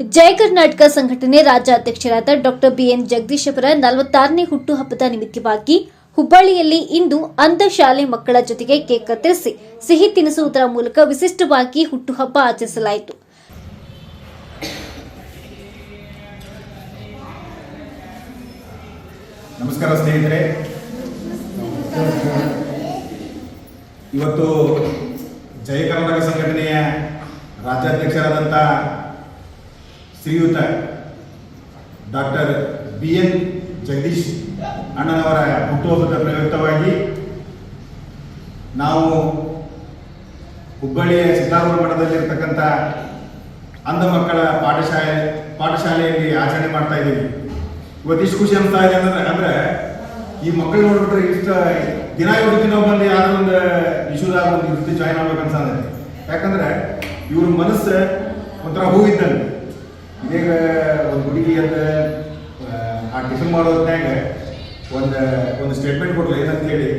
ಜಯ ಕರ್ನಾಟಕ ಸಂಘಟನೆ ರಾಜ್ಯಾಧ್ಯಕ್ಷರಾದ doctor BN Jagadish ಅವರ ನಲವತ್ತಾರನೇ ಹುಟ್ಟುಹಬ್ಬದ ನಿಮಿತ್ತವಾಗಿ ಹುಬ್ಬಳ್ಳಿಯಲ್ಲಿ ಇಂದು ಅಂಧ ಶಾಲೆ ಮಕ್ಕಳ ಜೊತೆಗೆ ಕೇಕ್ ಕತ್ತರಿಸಿ ಸಿಹಿ ತಿನಿಸುವುದರ ಮೂಲಕ ವಿಶಿಷ್ಟವಾಗಿ ಹುಟ್ಟುಹಬ್ಬ ಆಚರಿಸಲಾಯಿತು. ನಮಸ್ಕಾರ ಸ್ನೇಹಿತರೆ. ಇವತ್ತು ಜಯ ಕರ್ನಾಟಕ ಸಂಘಟನೆಯ ರಾಜ್ಯಾಧ್ಯಕ್ಷರಾದಂಥ ಶ್ರೀಯುತ ಡಾಕ್ಟರ್ ಬಿ ಎನ್ ಜಗದೀಶ್ ಅಣ್ಣನವರ ಹುಟ್ಟುಹಬ್ಬದ ಪ್ರಯುಕ್ತವಾಗಿ ನಾವು ಹುಬ್ಬಳ್ಳಿಯ ಸಿದ್ದಾಪುರ ಮಠದಲ್ಲಿರ್ತಕ್ಕಂಥ ಅಂಧ ಮಕ್ಕಳ ಪಾಠಶಾಲೆ, ಪಾಠಶಾಲೆಯಲ್ಲಿ ಆಚರಣೆ ಮಾಡ್ತಾ ಇದ್ದೀವಿ. ಇವತ್ತು ಇಷ್ಟು ಖುಷಿ ಅಂತ ಇದೆ ಅಂದ್ರೆ ಅಂದ್ರೆ ಈ ಮಕ್ಕಳು ನೋಡ್ಬಿಟ್ರೆ ಇಷ್ಟ ದಿನ ಇವತ್ತು ದಿನ ಬಂದು ಯಾರೋ ಒಂದು ಇಶ್ಯೂದಾಗ ಒಂದು ಜಾಯ್ನ್ ಅಂದ್ರೆ ಯಾಕಂದ್ರೆ ಇವ್ರ ಮನಸ್ಸು ಒಂಥರ ಹೂ ಇದೀಗ ಒಂದು ಹುಡುಗಿ ಅಂತ ಆ, ಟಿಫಿನ್ ಮಾಡೋ ಹೊತ್ನ್ಯಾಗ ಒಂದು ಒಂದು ಸ್ಟೇಟ್ಮೆಂಟ್ ಕೊಡ್ಲಿ ಏನಂತ ಹೇಳಿ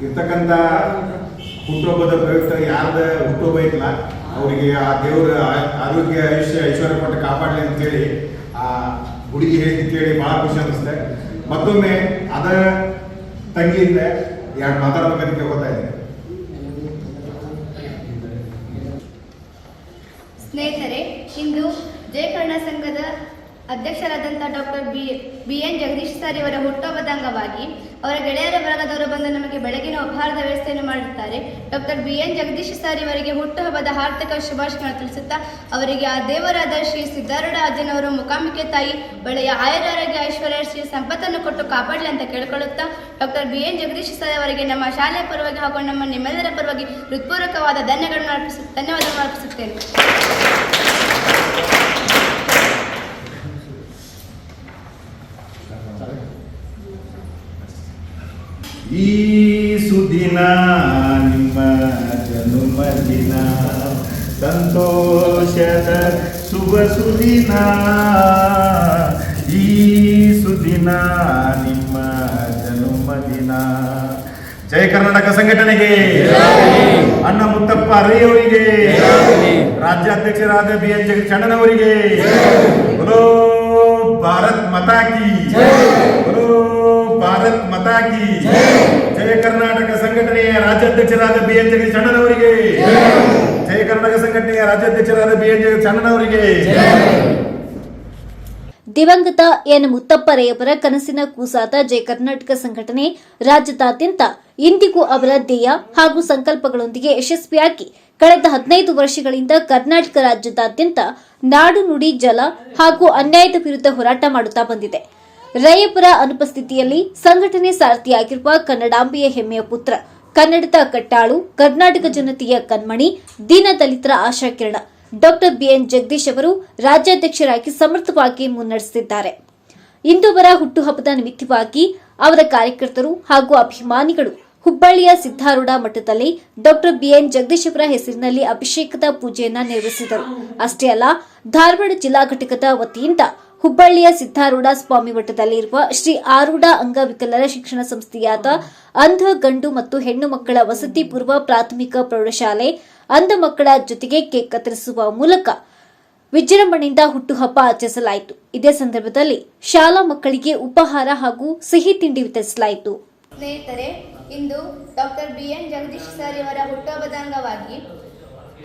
ಇರ್ತಕ್ಕಂಥ ಹುಟ್ಟುಹಬ್ಬದ ಪ್ರಯುಕ್ತ ಯಾರ್ದ ಹುಟ್ಟುಹಬ್ಬ ಐತಲ್ಲ ಅವರಿಗೆ ಆ ದೇವರ ಆರೋಗ್ಯ ಆಯುಷ್ಯ ಐಶ್ವರ್ಯ ಕೊಟ್ಟು ಕಾಪಾಡಲಿ ಅಂತೇಳಿ ಆ ಹುಡುಗಿ ಹೇಳಿ ಕೇಳಿ ಬಹಳ ಖುಷಿ ಅನಿಸುತ್ತೆ. ಮತ್ತೊಮ್ಮೆ ಅದ ತಂಗಿಯಿಂದ ಎರಡು ಮಾತಾಡ್ಬೇಕಂತ ಕೇಳ್ಕೊತಾ ಇದ್ದೀನಿ ಸ್ನೇಹಿತರೆ ಇಂದು ಜಯಕರ್ಣ ಸಂಘದ ಅಧ್ಯಕ್ಷರಾದಂಥ doctor B B N Jagadish sir ಇವರ ಹುಟ್ಟುಹಬ್ಬದ ಅಂಗವಾಗಿ ಅವರ ಗೆಳೆಯರ ವರ್ಗದವರು ಬಂದು ನಮಗೆ ಬೆಳಗಿನ ಉಪಹಾರದ ವ್ಯವಸ್ಥೆಯನ್ನು ಮಾಡುತ್ತಾರೆ doctor B N Jagadish sir ಇವರಿಗೆ ಹುಟ್ಟುಹಬ್ಬದ ಹಾರ್ದಿಕ ಶುಭಾಶಯಗಳನ್ನು ತಿಳಿಸುತ್ತಾ ಅವರಿಗೆ ಆ ದೇವರಾದ ಶ್ರೀ ಸಿದ್ಧಾರೂಢ ಅಜ್ಜನವರು ಮುಖಾಮುಖಿ ತಾಯಿ ಒಳ್ಳೆಯ ಆಯುರಾರೋಗ್ಯ ಐಶ್ವರ್ಯ ಶ್ರೀ ಸಂಪತ್ತನ್ನು ಕೊಟ್ಟು ಕಾಪಾಡಲಿ ಅಂತ ಕೇಳಿಕೊಳ್ಳುತ್ತಾ doctor B N Jagadish sir ಅವರಿಗೆ ನಮ್ಮ ಶಾಲೆಯ ಪರವಾಗಿ ಹಾಗೂ ನಮ್ಮ ನಿಮ್ಮೆಲ್ಲರ ಪರವಾಗಿ ಹೃತ್ಪೂರ್ವಕವಾದ ಧನ್ಯಗಳನ್ನು ಅರ್ಪಿಸು, ಧನ್ಯವಾದಗಳನ್ನು ಅರ್ಪಿಸುತ್ತೇನೆ. ಈ ಸುದಿನ ನಿಮ್ಮ ಜನ್ಮದಿನ ಸಂತೋಷದ ಶುಭ ಸುದಿನ. ಈ ಸುದಿನ ನಿಮ್ಮ ಜನುಮದಿನ ಜಯ ಕರ್ನಾಟಕ ಸಂಘಟನೆಗೆ. ಅಣ್ಣ ಮುತ್ತಪ್ಪ ರೈ ಅವರಿಗೆ ರಾಜ್ಯಾಧ್ಯಕ್ಷರಾದ ಬಿ ಎನ್ ಬಲೋ ಭಾರತ್ ಮತಾಕಿ ಭಾರತ್ ಮತಾಕಿ ಜಯ ಕರ್ನಾಟಕ ಸಂಘಟನೆಯ ರಾಜ್ಯಾಧ್ಯಕ್ಷರಾದ ಬಿ ಎನ್ ಜಗದೀಶ್ ಅಣ್ಣನವರಿಗೆ ಜಯ ಕರ್ನಾಟಕ ಸಂಘಟನೆಯ ರಾಜ್ಯಾಧ್ಯಕ್ಷರಾದ ಬಿ ಎನ್ ಜಗದೀಶ್ ಅಣ್ಣನವರಿಗೆ ದಿವಂಗತ ಎನ್ ಮುತ್ತಪ್ಪರೆಯವರ ಕನಸಿನ ಕೂಸಾದ ಜಯ ಕರ್ನಾಟಕ ಸಂಘಟನೆ ರಾಜ್ಯದಾದ್ಯಂತ ಇಂದಿಗೂ ಅವರ ಧ್ಯೇಯ ಹಾಗೂ ಸಂಕಲ್ಪಗಳೊಂದಿಗೆ ಯಶಸ್ವಿಯಾಗಿ ಕಳೆದ ಹದಿನೈದು ವರ್ಷಗಳಿಂದ ಕರ್ನಾಟಕ ರಾಜ್ಯದಾದ್ಯಂತ ನಾಡು ನುಡಿ ಜಲ ಹಾಗೂ ಅನ್ಯಾಯದ ವಿರುದ್ಧ ಹೋರಾಟ ಮಾಡುತ್ತಾ ಬಂದಿದೆ. ರೈಯಪ್ಪರ ಅನುಪಸ್ಥಿತಿಯಲ್ಲಿ ಸಂಘಟನೆ ಸಾರಥಿಯಾಗಿರುವ ಕನ್ನಡಾಂಬೆಯ ಹೆಮ್ಮೆಯ ಪುತ್ರ, ಕನ್ನಡದ ಕಟ್ಟಾಳು, ಕರ್ನಾಟಕ ಜನತೆಯ ಕಣ್ಮಣಿ, ದೀನದಲಿತರ ಆಶಾಕಿರಣ. ಡಾಕ್ಟರ್ ಬಿಎನ್ ಜಗದೀಶ್ ಅವರು ರಾಜ್ಯಾಧ್ಯಕ್ಷರಾಗಿ ಸಮರ್ಥವಾಗಿ ಮುನ್ನಡೆಸಿದ್ದಾರೆ ಇಂದು ಅವರ ಹುಟ್ಟುಹಬ್ಬದ ನಿಮಿತ್ತವಾಗಿ ಅವರ ಕಾರ್ಯಕರ್ತರು ಹಾಗೂ ಅಭಿಮಾನಿಗಳು ಹುಬ್ಬಳ್ಳಿಯ ಸಿದ್ದಾರೂಢ ಮಠದಲ್ಲಿ ಡಾಕ್ಟರ್ ಬಿಎನ್ ಜಗದೀಶ್ ಅವರ ಹೆಸರಿನಲ್ಲಿ ಅಭಿಷೇಕದ ಪೂಜೆಯನ್ನ ನೆರವೇರಿಸಿದರು ಅಷ್ಟೇ ಅಲ್ಲ, ಧಾರವಾಡ ಜಿಲ್ಲಾ ಘಟಕದ ವತಿಯಿಂದ ಹುಬ್ಬಳ್ಳಿಯ ಸಿದ್ದಾರೂಢ ಸ್ವಾಮಿ ಮಠದಲ್ಲಿರುವ ಶ್ರೀ ಆರೂಢ ಅಂಗವಿಕಲರ ಶಿಕ್ಷಣ ಸಂಸ್ಥೆಯಾದ ಅಂಧ, ಗಂಡು ಮತ್ತು ಹೆಣ್ಣು ಮಕ್ಕಳ ವಸತಿ ಪೂರ್ವ ಪ್ರಾಥಮಿಕ ಪ್ರೌಢಶಾಲೆ ಅಂಧ ಮಕ್ಕಳ ಜೊತೆಗೆ ಕೇಕ್ ಕತ್ತರಿಸುವ ಮೂಲಕ ವಿಜೃಂಭಣೆಯಿಂದ ಹುಟ್ಟುಹಬ್ಬ ಆಚರಿಸಲಾಯಿತು. ಇದೇ ಸಂದರ್ಭದಲ್ಲಿ ಶಾಲಾ ಮಕ್ಕಳಿಗೆ ಉಪಹಾರ ಹಾಗೂ ಸಿಹಿ ತಿಂಡಿ ವಿತರಿಸಲಾಯಿತು. ಸ್ನೇಹಿತರೆ, ಇಂದು doctor B N Jagadish sir ಇವರ ಹುಟ್ಟುಹಬ್ಬದ ಅಂಗವಾಗಿ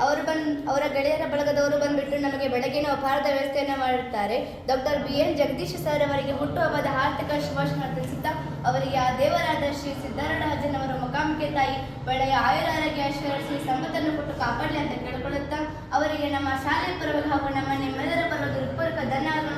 ಅವರು ಬಂದ್, ಅವರ ಗೆಳೆಯರ ಬಳಗದವರು ಬಂದ್ಬಿಟ್ಟು ನಮಗೆ ಬೆಳಗಿನ ಉಪಹಾರದ ವ್ಯವಸ್ಥೆಯನ್ನು ಮಾಡುತ್ತಾರೆ doctor B N Jagadish sir ಅವರಿಗೆ ಹುಟ್ಟುಹಬ್ಬದ ಹಾರ್ದಿಕ ಶುಭಾಶಯ ತಿಳಿಸುತ್ತಾ, ಅವರಿಗೆ ಆ ದೇವರಾದ ಶ್ರೀ ಸಿದ್ದರಾಮರಾಜನ್ ಅವರ ಮುಖಾಮುಖಿ ತಾಯಿ ಬೆಳೆಯ ಆಯುರಾರೋಗ್ಯ ಶ್ರೀ ಸಂಪತ್ತನ್ನು ಕೊಟ್ಟು ಕಾಪಾಡಲಿ ಅಂತ ಕೇಳಿಕೊಳ್ಳುತ್ತಾ, ಅವರಿಗೆ ನಮ್ಮ ಶಾಲೆ ಪರವಾಗಿ ಹಾಗೂ ನಮ್ಮ ನಿಮ್ಮೆಲ್ಲರ ಪರವಾಗಿ ಹೃತ್ಪೂರ್ವಕ ಧನ್ಯವಾದಗಳನ್ನು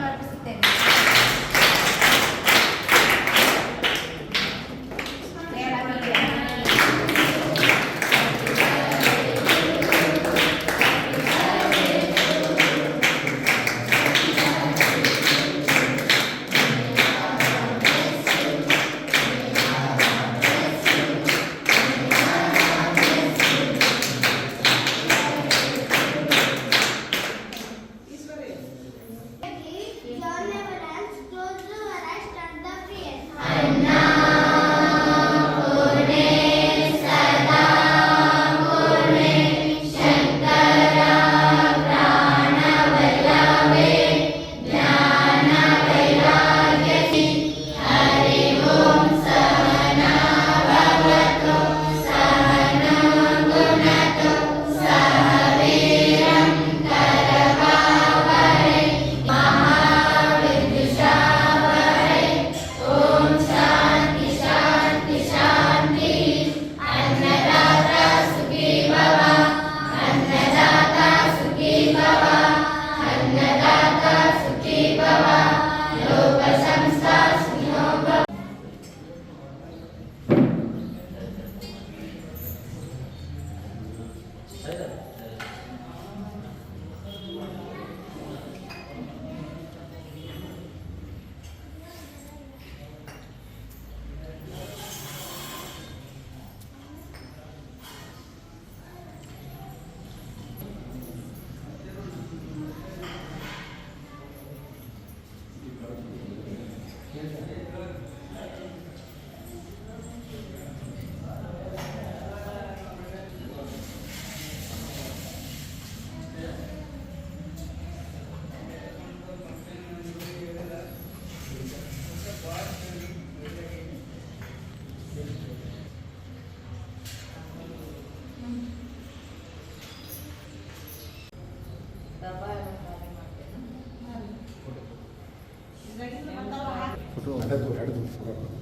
do resto do.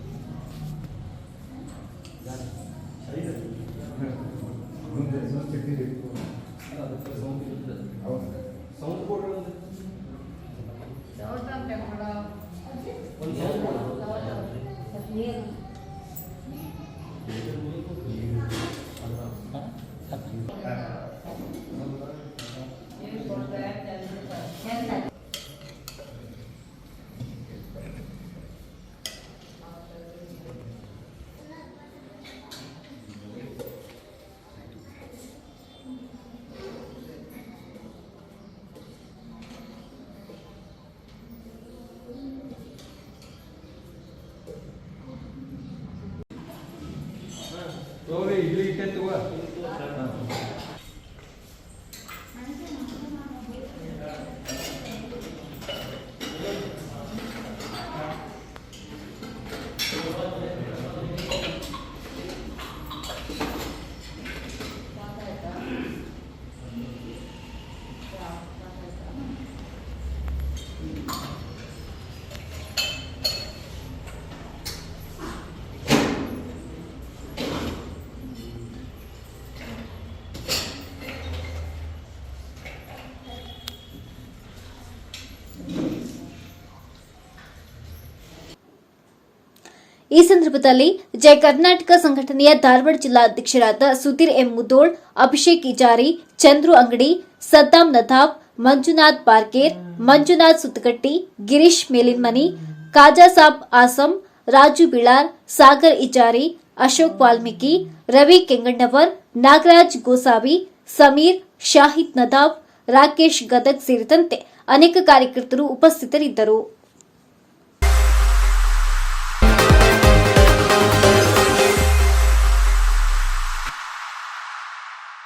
ಈ ಸಂದರ್ಭದಲ್ಲಿ ಜಯ ಕರ್ನಾಟಕ ಸಂಘಟನೆಯ ಧಾರವಾಡ ಜಿಲ್ಲಾ ಅಧ್ಯಕ್ಷರಾದ ಸುಧೀರ್ ಎಂ ಮುದೋಳ್, ಅಭಿಷೇಕ್ ಇಜಾರಿ, ಚಂದ್ರು ಅಂಗಡಿ ಸದ್ದಾಂ ನಥಾಬ್ ಮಂಜುನಾಥ್ ಬಾರ್ಕೇರ್, ಮಂಜುನಾಥ್ ಸುತ್ತಗಟ್ಟಿ, ಗಿರೀಶ್ ಮೇಲಿನ್ಮನಿ ಕಾಜಾಸಾಬ್ ಆಸಂ, ರಾಜು ಬಿಳಾರ್, ಸಾಗರ್ ಇಜಾರಿ, ಅಶೋಕ್ ವಾಲ್ಮೀಕಿ, ರವಿ ಕೆಂಗಣ್ಣವರ್, ನಾಗರಾಜ್ ಗೋಸಾವಿ, ಸಮೀರ್, ಶಾಹಿದ್ ನದಾಬ್, ರಾಕೇಶ್ ಗದಗ್ ಸೇರಿದಂತೆ ಅನೇಕ ಕಾರ್ಯಕರ್ತರು ಉಪಸ್ಥಿತರಿದ್ದರು.